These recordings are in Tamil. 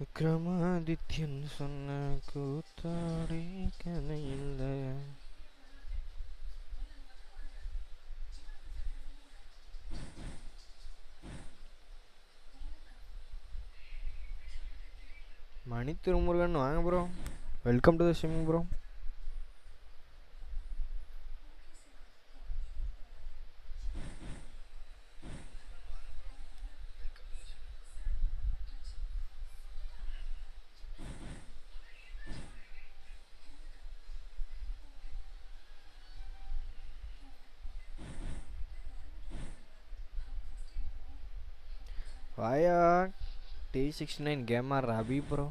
விக்ரமாதித்யன் சொன்ன கூத்தாடி கதை இல்லை மணி திருமுருகன் வாங்க bro welcome to the sim bro sixty nine nine gamer Abhi bro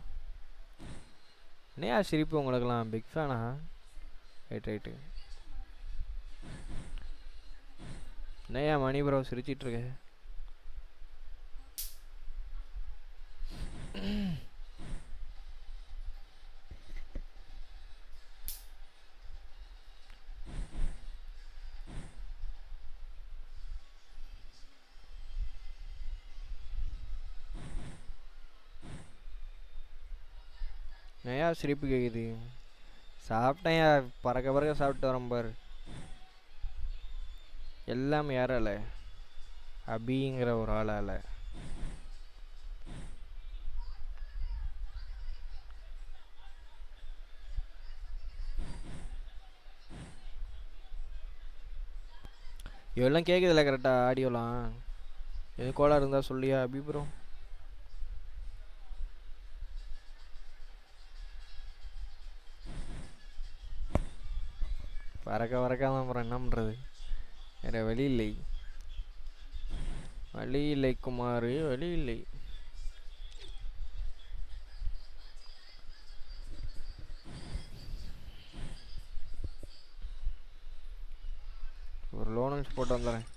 நேயா சிரிப்பு உங்களுக்கெல்லாம்? பிக் ஃபேனா ரைட் ரைட்டு நேயா மணி ப்ரோ சிரிச்சிட்ருக்கேன் சிரிப்பு கேட்குது சாப்பிட்டேன் பறக்க பறக்க சாப்பிட்டு வரேன் பாரு. எல்லாம் யாரால அபிங்கிற ஒரு ஆளால இவெல்லாம் கேட்குதுல்ல கரெக்டாக ஆடியோலாம் எது கோளாக இருந்தால் சொல்லியா அபி ப்ரோ பறக்க பறக்க தான் அப்புறம் என்ன பண்ணுறது வேறு வழி இல்லை. வழி இல்லை குமார் வழி இல்லை. ஒரு லோனல்ஸ் போட்டு வந்துடுறேன்.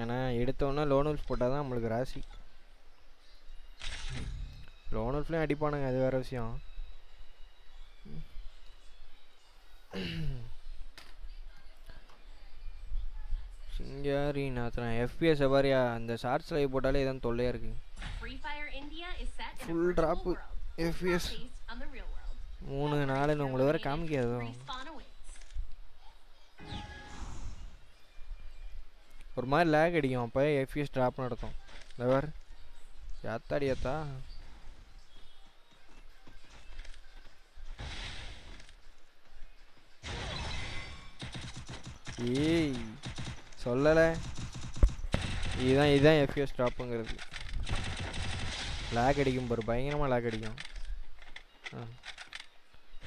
ஏன்னா எடுத்தோன்னே லோனல்ஸ் போட்டால் தான் நம்மளுக்கு ராசி. லோனல்ஸ்லேயும் அடிப்பானுங்க அது வேறு விஷயம். சிங்காரி நாத்தனா எஃபிஎஸ் பாரியா அந்த ஷார்ட்ஸ் லைவ் போட்டாலே இதான் தொல்லையாக இருக்கு. The real world. மூணு நாலுன்னு உங்களை வேற காமிக்காதோ. ஒரு மாதிரி லேக் அடிக்கும். அப்போ எஃபிஎஸ் ட்ராப் நடத்தும் வேறு யாத்தாடி யாத்தா? ஏய் சொல்லலை. இதுதான் இதுதான் எஃப்யூ ஸ்டாப்புங்கிறது லேக் அடிக்கும் பாரு பயங்கரமாக லேக் அடிக்கும். ஆ.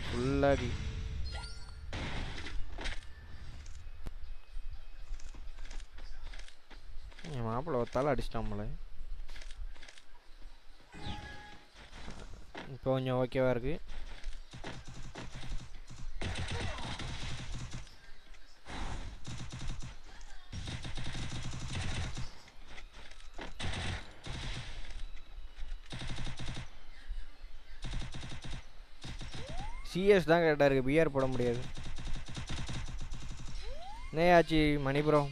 ஃபுல்லாக என் மாப்பிள்ளை ஒத்தால அடிச்சிட்டாமல இப்போ கொஞ்சம் ஓகேவாக இருக்குது சிஎஸ் தான் கரெக்டாக இருக்குது பிஆர் போட முடியாது. என்ன ஆச்சு மணிபுரம்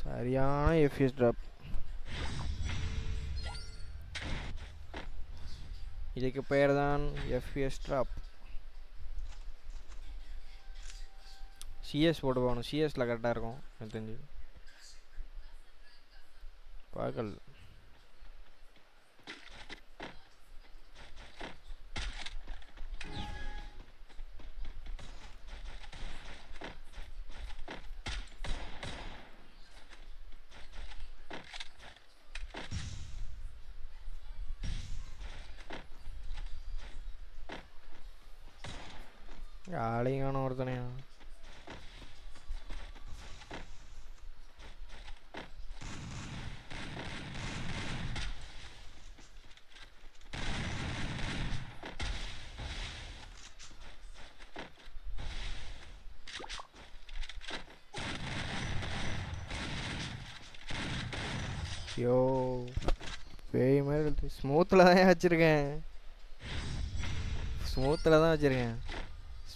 சரியான எஃப்எஸ் ட்ராப் இதுக்கு பெயர் தான் எஃப்எஸ் ட்ராப் சிஎஸ் போட்டு போகணும் சிஎஸ்ல கரெக்டாக இருக்கும் எனக்கு தெரிஞ்சு. பார்க்கல். ஆளையும் காணும் ஒருத்தனையா யோ பேய் மாதிரி ஸ்மூத்தில் தான் வச்சுருக்கேன். ஸ்மூத்தில் தான் வச்சுருக்கேன்.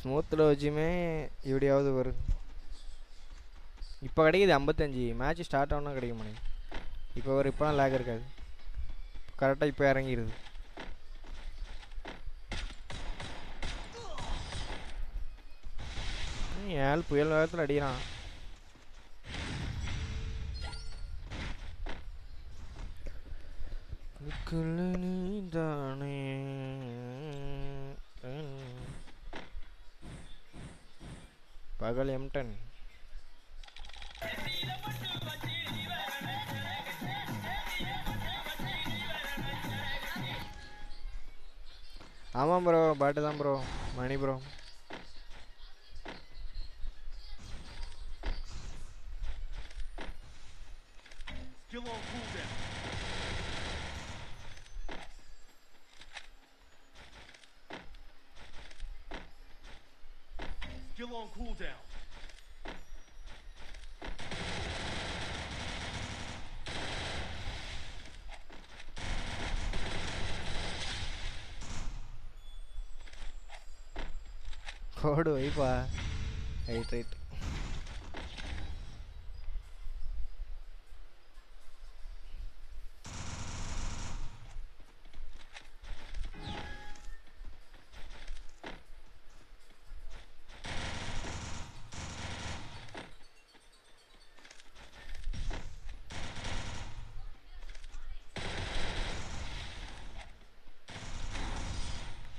ஸ்மூத்தில் வச்சுமே எப்படியாவது வரும் இப்போ கிடைக்கிது ஐம்பத்தஞ்சு. மேட்ச் ஸ்டார்ட் ஆனால் கிடைக்க மாட்டேங்குது இப்போ வரும் இப்போலாம் லேக் இருக்காது. கரெக்டாக இப்போ இறங்கிடுது ம், ஏழு புயல் வேகத்தில் அடிக்கிறான். அதுக்குள்ள நீதானே பகல் எம்டன் ஆமாம் ப்ரோ பாட்டு தான் ப்ரோ மணி ப்ரோ கோடு வைப்பா ரைட் ரைட்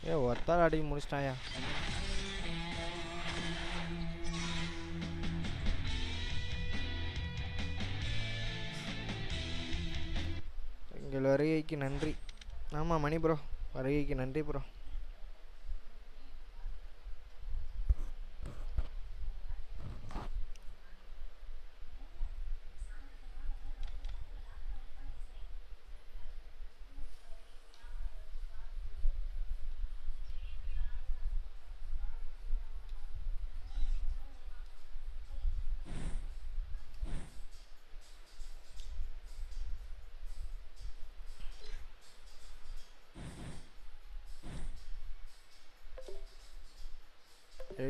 ஏ ஒத்தாள் அடி வருகைக்கு நன்றி. ஆமாம் மணி ப்ரோ வருகைக்கு நன்றி ப்ரோ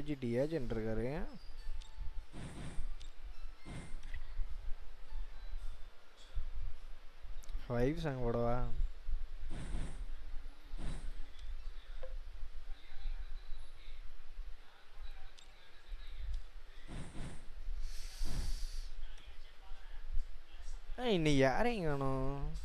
जी डी एच एंटर हैं फाइव संग बड़वा नहीं यार ringan no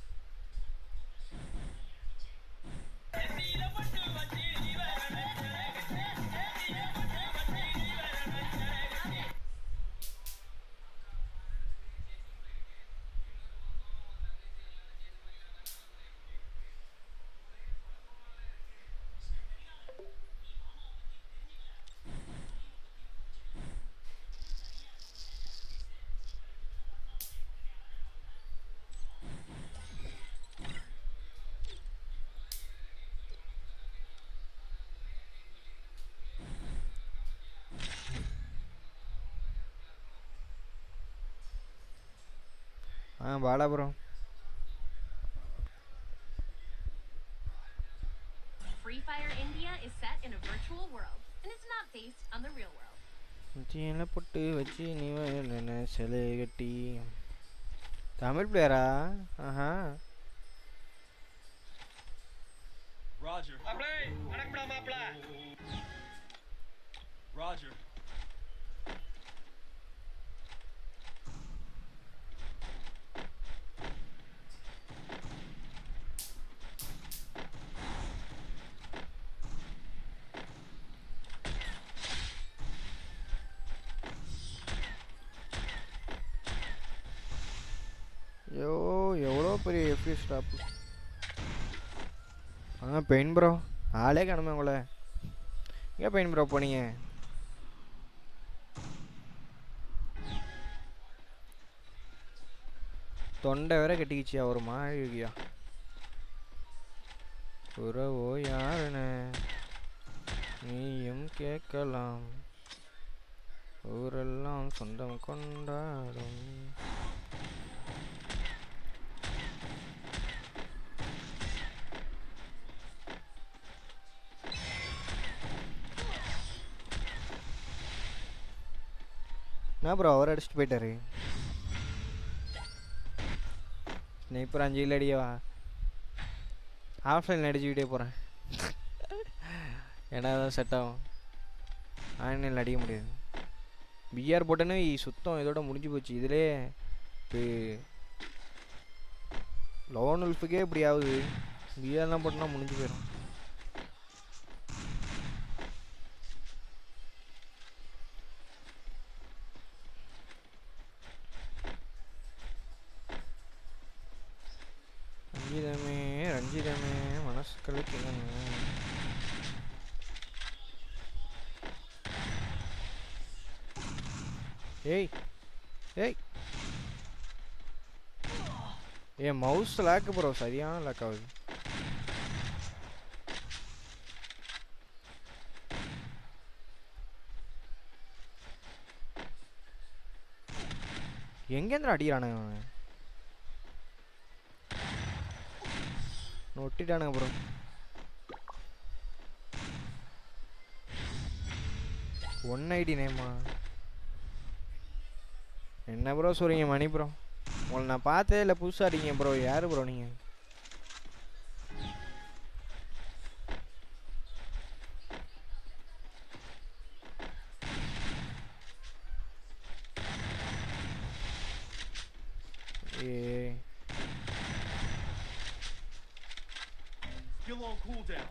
ஆ வாடா bro Free Fire India is set in a virtual world, and it's not based on the real world. நெத்தியில பொட்டு வச்சு நீ வேணுன சிலை கட்டி தமிழ் பிளேயரா ஆஹா Roger. Roger. ஐயோ எவ்வளோ பெரிய எஃப்டி ஸ்டாப்பு ஆ பெயின் ப்ரோ ஆளே காணுமே உங்களை. எங்கே பெயின் ப்ரோ போனீங்க? தொண்டை வேற கட்டிக்கிச்சியா ஒரு மாதிரி இருக்கியா? உறவோ யாருன்னு நீயும் கேட்கலாம். ஊரெல்லாம் சொந்தம் கொண்டாடும். என்ன ப்ரோ அவர் அடிச்சுட்டு போயிட்டாரு. ஸ்னைப்பர் அஞ்சு இல்லை அடியவா ஆஃப்லைன் அடிச்சுக்கிட்டே போகிறேன் ஏன்னா தான் செட் ஆகும். ஆன்லைனில் அடிக்க முடியாது. பிஆர் போட்டேன்னு சுத்தம் இதோட முடிஞ்சு போச்சு. இதிலே இப்போ லோன் உல்ஃபுக்கே இப்படி ஆகுது. பிஆர்லாம் போட்டோன்னா முடிஞ்சு போயிடும் செஞ்சிடமே மனசு கழிக்கலாமே ஏய் ஏய் ஏ மவுஸ் லாக் ப்ரோ சரியான லேக் ஆகுது எங்கேருந்து அடிக்கிறானுங்க ஒட்டிட்டானுங்க ப்ரோ ஒன் ஐடி நேமா என்ன ப்ரோ சொல்கிறீங்க மணி ப்ரோ உங்களை நான் பார்த்ததே இல்லை புதுசாக அடிங்க ப்ரோ யார் ப்ரோ நீங்கள் ஏ Skill on cooldown.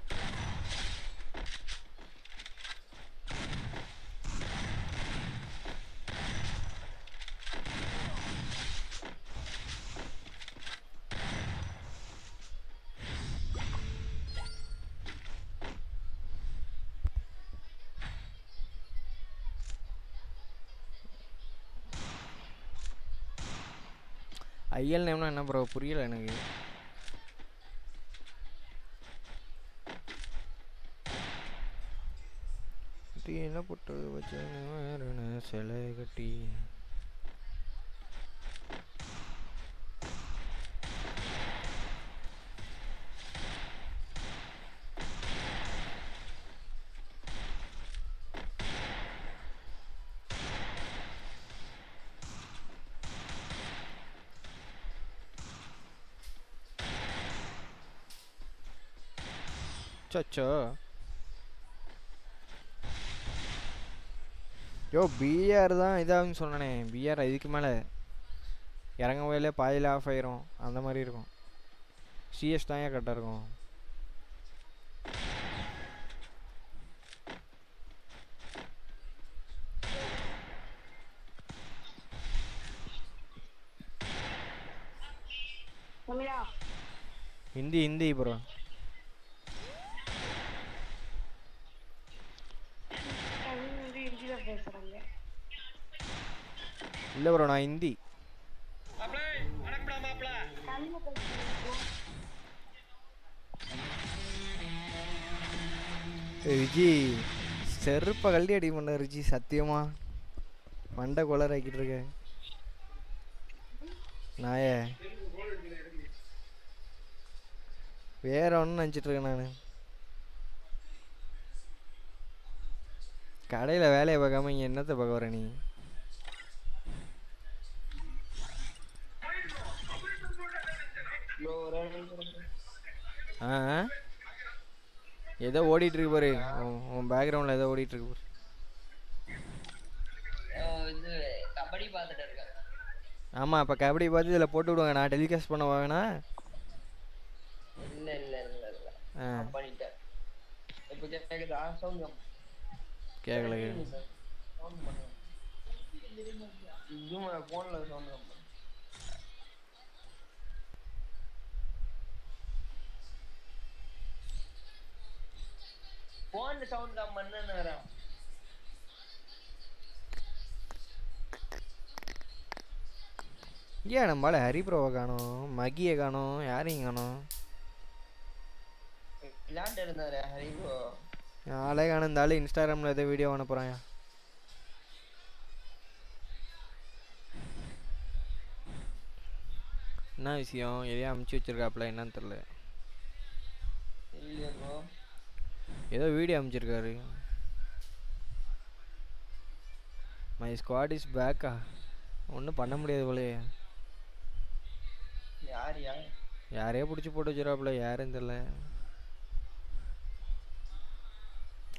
ஐஎல் நேம்னா என்ன ப்ரோ புரியல எனக்கு. என்ன போட்டு வச்சு சிலை கட்டி. சச்சோ யோ பிஆர் தான் இதாகுன்னு சொன்னனே. பிஆர் இதுக்கு மேலே இறங்க வயலே பாதியில் ஆஃப் ஆயிரும். அந்த மாதிரி இருக்கும். சிஎஸ் தான் ஏன் கரெக்டாக இருக்கும். ஹிந்தி ஹிந்தி ப்ரோ தமிழ் வந்து ஹிந்தியில பேசுறாங்க இல்லை ப்ரோ நான் ஹிந்தி. ரிஜி செருப்பை கழட்டி அடி பண்ண ரிஜி சத்தியமா? மண்டை கொளராக்கிட்டு இருக்க நாய. வேற ஒன்றும் நினச்சிட்டு இருக்கேன் நான். கடையில் வேலையை பார்க்காம இங்கே என்னத்தை பார்க்க வர நீ? ஆ. ஏதோ ஓடிட்டு இருக்கு பாரு. உன்- பேக்ரவுண்டில் ஏதோ ஓடிட்டு இருக்கு பாரு கபடி பார்த்துட்டு இருக்கேன் ஆமாம் இப்போ கபடி பார்த்து இதில் போட்டு விடுவாங்க. நான் டெலிகாஸ்ட் பண்ண வாங்கினா? இல்ல இல்ல இல்ல இல்ல. பண்ணிட்டேன் இப்போ கேக்குதா? சவுண்ட் கம் கேட்கல கேட்கல சவுண்ட் பண்ணுங்க. சவுண்ட் கம் பண்ணுன்னு வரேன் ஏன் நம்மளால ஹரிப்ரோவை காணோம்? மகியை காணோம்? யாரையும் காணோம்? விளையாண்டு இருந்தாரு ஹரிபோ ஆளே காணும் இந்த ஆளு இன்ஸ்டாகிராமில் ஏதோ வீடியோ அனுப்புகிறான் என்ன விஷயம்? எதையோ அமுச்சு வச்சிருக்காப்புல என்னன்னு தெரில ஏதோ வீடியோ அமுச்சிருக்காரு. மை ஸ்குவாட் இஸ் பேக்கா ஒன்றும் பண்ண முடியாது போலயே. யார் யார்? யாரையோ பிடிச்சி போட்டு வச்சிருவாப்புல யாருன்னு தெரில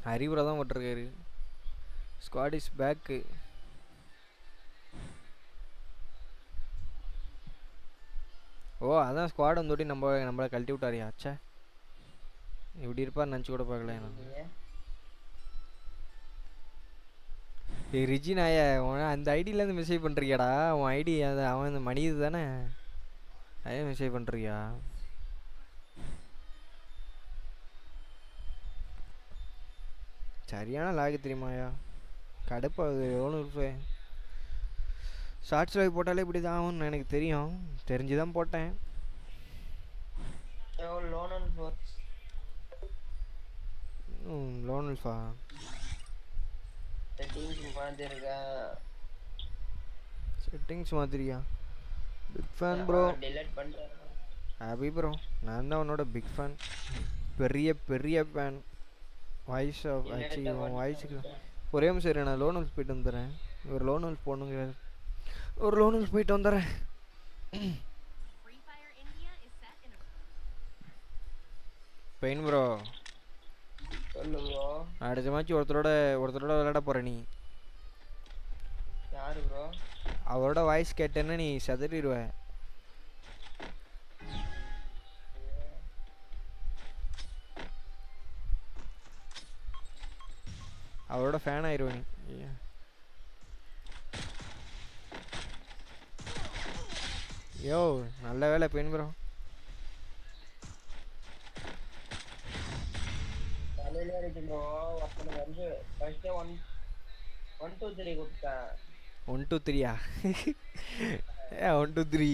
ஹரிபுரா தான் போட்டிருக்காரு. ஸ்குவாட் இஸ் பேக்கு ஓ அதான் ஸ்குவாட் வந்தோட்டி நம்ம நம்மளை கழட்டி விட்டாரியா? ச்சே. இப்படி இருப்பார் நினச்சி கூட பார்க்கல ஏய். ரிஜி நாய உன அந்த ஐடியிலேருந்து மெசேஜ் பண்ணுறியாடா உன் ஐடி அது அவன் அந்த மணி இது தானே? அதே மெசேஜ் பண்ணுறியா சரியான லாகு தெரியுமாயா கடுப்பாகுது எவ்வளோ இருப்பே ஷார்ட்ஸ் லைவ் போட்டாலே இப்படி தான் ஆகும்னு எனக்கு தெரியும். தெரிஞ்சு தான் போட்டேன் lone and lone alpha settings மாத்திருக்கேன் settings மாதிரியா பிக் ஃபேன் ப்ரோ டிலீட் பண்ணிட்டேன் ஹாப்பி ப்ரோ நான் தான் உன்னோட பிக் ஃபேன் பெரிய பெரிய ஃபேன் வாய்ஸ் ஆஃப் ஆக்சுவலி உன் வாய்ஸுக்கு ஒரே நிமிஷம் இரு, நான் லோன் ஹவுஸ் போயிட்டு வந்துடுறேன் ஒரு லோன் ஹவுஸ் போகணுங்கிறாரு ஒரு லோன் ஹவுஸ் போயிட்டு வந்துடுறேன் பெயின் ப்ரோ அடுத்த மேட்ச் ஒருத்தரோட ஒருத்தரோட விளையாட போகிற நீ. யாரு ப்ரோ அவரோட வாய்ஸ் கேட்டேன்னா நீ செதறிடுவ. அவரோட ஃபேன் ஆயிடுவ நீ. யோ நல்ல வேலை பெயின் ப்ரோ ப்ரோ வந்து first one one two three கொடுத்தேன் one two த்ரீயா A one two three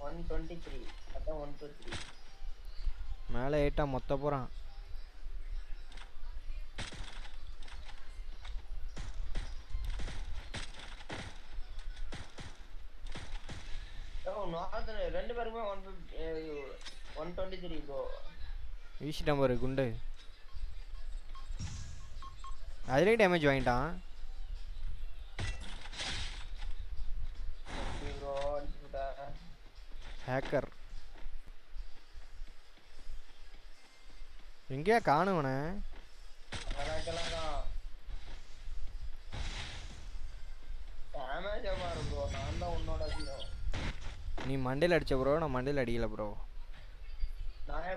one twenty three அதான் ஒன் டூ த்ரீ மேலே ஏட்டா மொத்த போகிறான் நார்த்தன் ரெண்டு பேருமே one one twenty three bro வீசிட்டான் பாரு குண்டு. அதிலே டேமேஜ் வாங்கிட்டான். ஹேக்கர் எங்கேயா காணுவனே நீ மண்டையில் அடிச்ச ப்ரோ நான் மண்டையில் அடிக்கல ப்ரோ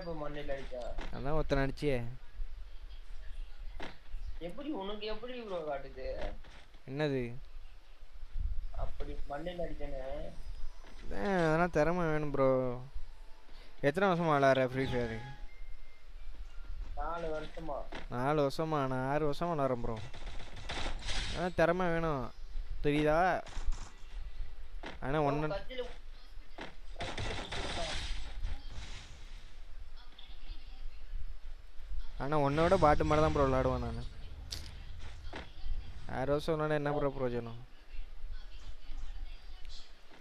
இப்போ மண்ணில் அடிச்சேன் அதான் ஒருத்தன் அடிச்சியே. எப்படி உனக்கு எப்படி ப்ரோ காட்டுது? என்னது? அப்படி மண்ணில் அடிச்சேன்னு. அதான் அதெல்லாம் திறமை வேணும் ப்ரோ எத்தனை வருஷமா விளாட்ற ஃப்ரீ ஃபயரு நாலு வருஷமா. நாலு வருஷமா நான் ஆறு வருஷமா விளாட்றேன் ப்ரோ அதான் திறமை வேணும். தெரியுதா? ஆனால் ஒன்று ஆனால் உன்னோட பாட்டு மாதிரி தான் ப்ரோ விளாடுவேன் நான். யாரோ சொன்னோட என்ன ப்ரோ ப்ரோஜனம்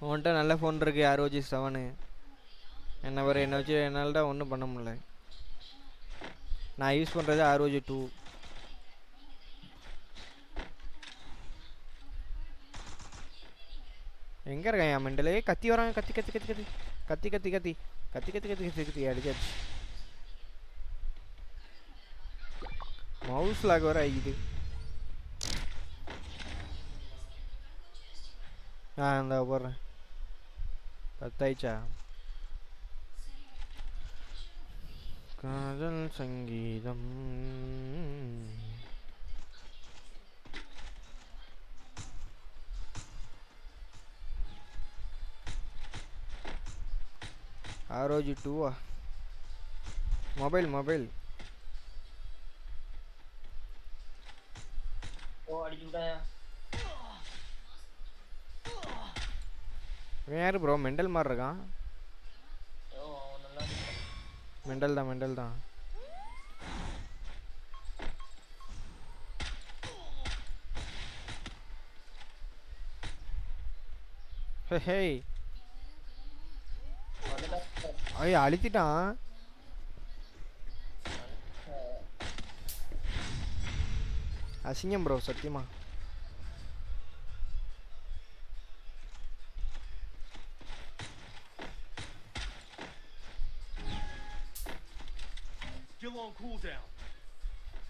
உன்கிட்ட நல்ல ஃபோன் இருக்குது ஆர்ஓஜி செவனு என்ன வர என்னை வச்சு என்னால் தான் ஒன்றும் பண்ண முடியல. நான் யூஸ் பண்ணுறது ஆர்ஓஜி டூ எங்கே இருக்கேன்? என் மெண்டலே கத்தி வராங்க கத்தி கத்தி கத்தி. கத்தி கத்தி கத்தி. கத்தி கத்தி கத்தி கத்தி கத்தி கத்தி அடிச்சாச்சு. மவுஸ் லாக் வர ஆகிது ஆ இந்த போடுறேன். பத்தாயிச்சா காதல் சங்கீதம். ஆரோஜி டூவா மொபைல் மொபைல். போ யாரு ப்ரோ மெண்டல் மாதிரி இருக்கான். மெண்டல் தான் மெண்டல் தான். ஹே ஐயா அழுத்திட்டான். அசிங்கம் ப்ரோ சத்தியமா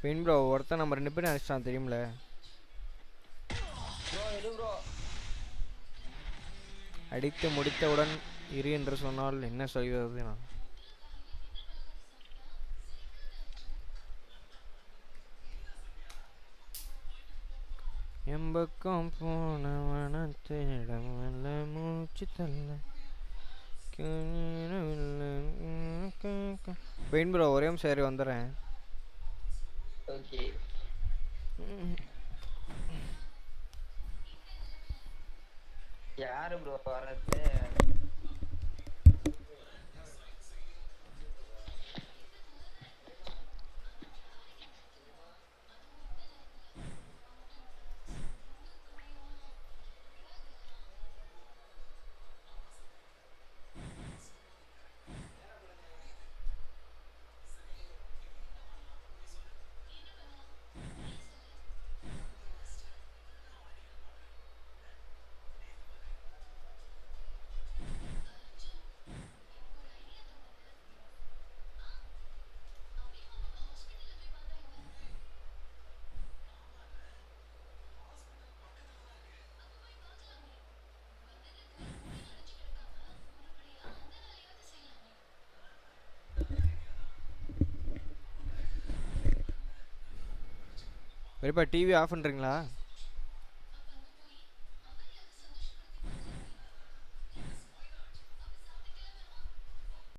பின் ப்ரோ ஒருத்தன் நம்ம ரெண்டு பேரும் அடிச்சிட்டான் தெரியும்ல அடித்து முடித்தவுடன் இரு என்று சொன்னால் என்ன சொல்கிறது நான் எம்பக்கம் போனவன தேடம் வல்ல மூச்சு தள்ள. பெயின் ப்ரோ ஒரே சரி வந்துடுறேன். ஓகே. யாரு ப்ரோ வரது? பெரியப்பா டிவி ஆஃப் பண்ணுறீங்களா